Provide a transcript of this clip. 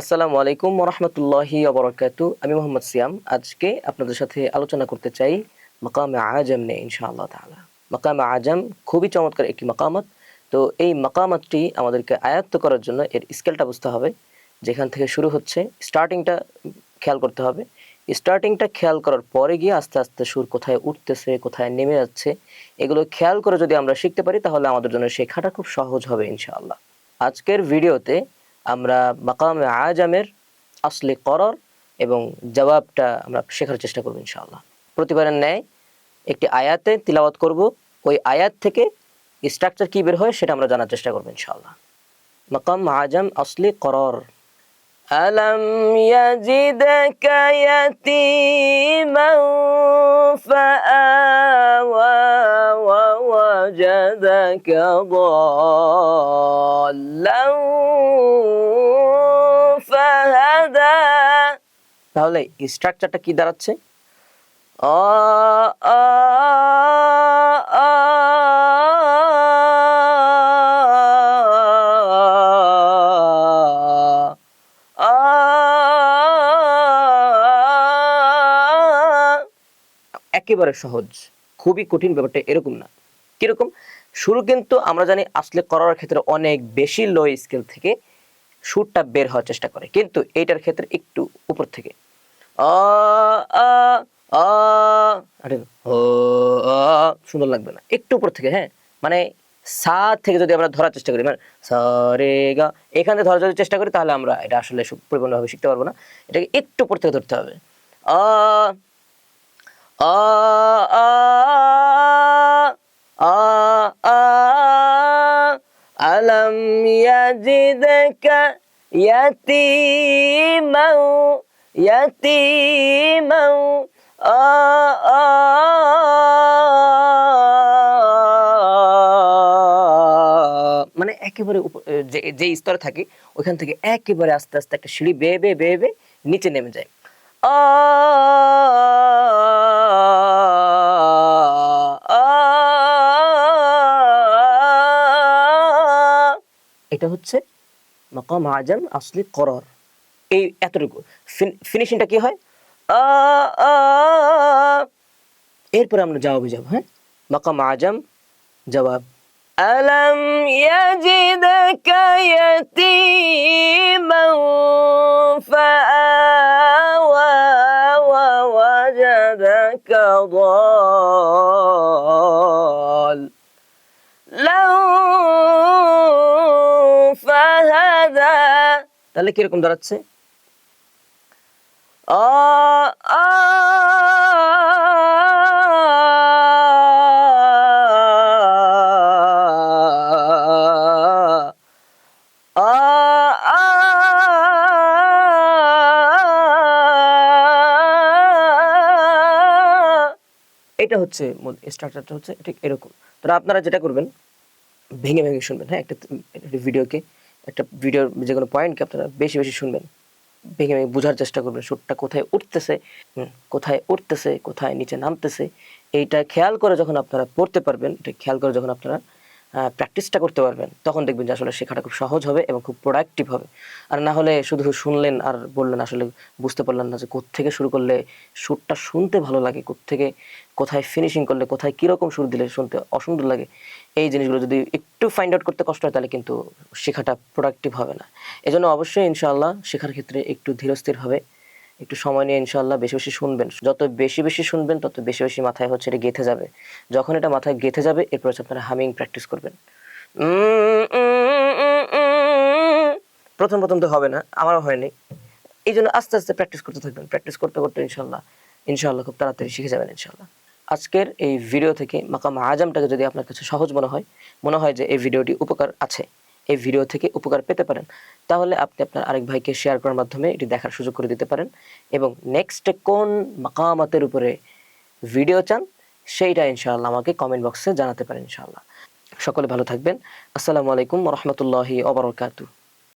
আসসালামু আলাইকুম রহমতুল্লাহি অবরাকাতু আমি মোহাম্মদ সিয়াম। আজকে আপনাদের সাথে আলোচনা করতে চাই মাকামে আজম নিয়ে, ইনশাআল্লাহ তাআলা। মাকামে আজম খুবই চমৎকার একটি মাকামত। তো এই মাকামতটি আমাদেরকে আয়ত্ত করার জন্য এর স্কেলটা বুঝতে হবে। যেখান থেকে শুরু হচ্ছে, স্টার্টিংটা খেয়াল করতে হবে। স্টার্টিংটা খেয়াল করার পরে গিয়ে আস্তে আস্তে সুর কোথায় উঠতেছে, কোথায় নেমে যাচ্ছে, এগুলো খেয়াল করে যদি আমরা শিখতে পারি, তাহলে আমাদের জন্য শেখাটা খুব সহজ হবে, ইনশাআল্লাহ। আজকের ভিডিওতে আমরা মাকামে আজামের আসলে করর এবং জবাবটা আমরা শেখার চেষ্টা করবো ইনশাআল্লাহ প্রতিবারের ন্যায় একটি আয়াতে তিলাওয়াত করব ওই আয়াত থেকে স্ট্রাকচার কি বের হয় সেটা আমরা জানার চেষ্টা করবো ইনশাআল্লাহ মাকাম আজম আসলি করর ألم يجدك يتيما فآوى ووجدك ضالا فهدى তাহলে স্ট্রাকচারটা কি দাঁড়াচ্ছে আ আ আ আ একেবারে সহজ খুবই কঠিন ব্যাপারটা এরকম না কীরকম? শুরু কিন্তু আমরা জানি আসলে করার ক্ষেত্রে অনেক বেশি লো স্কেল থেকে সুরটা বের হওয়ার চেষ্টা করে। কিন্তু এইটার ক্ষেত্রে একটু উপর থেকে। সুন্দর লাগবে না। একটু উপর থেকে হ্যাঁ? মানে সা থেকে যদি আমরা ধরার চেষ্টা করি মানে সা, রে, গা, এখান ধরার যদি চেষ্টা করি, তাহলে আমরা এটা আসলে পরিপূর্ণভাবে শিখতে পারব না। এটাকে একটু উপর থেকে ধরতে হবে। আ আ আলম ইয়াতীমাও ইয়াতীমাও আ আ মানে একেবারে যে যে স্তরে থাকে, ওইখান থেকে একেবারে আস্তে আস্তে একটা সিঁড়ি বেয়ে বেয়ে বেয়ে বেয়ে নিচে নেমে যায়। আ এটা হচ্ছে মাকাম আজম আসলি করর এই এতটুকু ফিনিশিংটা কি হয় আ আ এরপরে আমরা জবাবে যাব হ্যাঁ মাকাম আজম জবাব ألم يجدك يتيما فآوى ووجدك ضالا তাহলে কীরকম দাঁড়াচ্ছে? এটা হচ্ছে স্ট্রাকচারটা হচ্ছে ঠিক এরকম। তারা আপনারা যেটা করবেন ভেঙে ভেঙে শুনবেন হ্যাঁ একটা ভিডিওকে। একটা ভিডিওর যে কোনো পয়েন্টকে আপনারা বেশি বেশি শুনবেন। ভেঙে ভেঙে বোঝার চেষ্টা করবেন, সুরটা কোথায় উঠতেছে কোথায় উঠতেছে, কোথায় নিচে নামতেছে। এইটা খেয়াল করে যখন আপনারা পড়তে পারবেন, এটা খেয়াল করে যখন আপনারা প্র্যাকটিসটা করতে পারবেন, তখন দেখবেন যে আসলে শেখাটা খুব সহজ হবে এবং খুব প্রোডাক্টিভ হবে। আর না হলে শুধু শুনলেন আর বললেন, আসলে বুঝতে পারলেন না যে থেকে শুরু করলে সুরটা শুনতে ভালো লাগে থেকে কোথায় ফিনিশিং করলে, কোথায় কীরকম সুর দিলে শুনতে অসুন্দর লাগে। এই জিনিসগুলো যদি একটু ফাইন্ড আউট করতে কষ্ট হয়, তাহলে কিন্তু শেখাটা প্রোডাক্টিভ হবে না। এজন্য অবশ্যই ইনশাআল্লাহ শেখার ক্ষেত্রে একটু ধীরস্থির হবে। একটু সময় নিয়ে ইনশাল্লাহ বেশি বেশি শুনবেন। যত বেশি বেশি শুনবেন, তত বেশি বেশি মাথায় হচ্ছে এটা গেঁথে যাবে। যখন এটা মাথায় গেঁথে যাবে, এরপর হচ্ছে আপনারা হামিং প্র্যাকটিস করবেন। প্রথম প্রথম তো হবে না, আমারও হয়নি এই জন্য আস্তে আস্তে প্র্যাকটিস করতে থাকবেন, প্র্যাকটিস করতে করতে ইনশাল্লাহ ইনশাল্লাহ খুব তাড়াতাড়ি শিখে যাবেন ইনশাল্লাহ আজকের এই ভিডিও থেকে, মাকাম আজমটাকে যদি আপনার কাছে সহজ মনে হয় মনে হয় যে এই ভিডিওটি উপকার আছে। এই ভিডিও থেকে উপকার পেতে পারেন। তাহলে আপনি আপনার আরেক ভাইকে শেয়ার করার মাধ্যমে এটি দেখার সুযোগ করে দিতে পারেন এবং নেক্সট কোন মাকামাতের উপরে ভিডিও চান, সেইটা ইনশাআল্লাহ আমাকে কমেন্ট বক্সে জানাতে পারেন ইনশাআল্লাহ। সকলে ভালো থাকবেন। আসসালামু আলাইকুম রহমতুল্লাহি ওবরাকাতু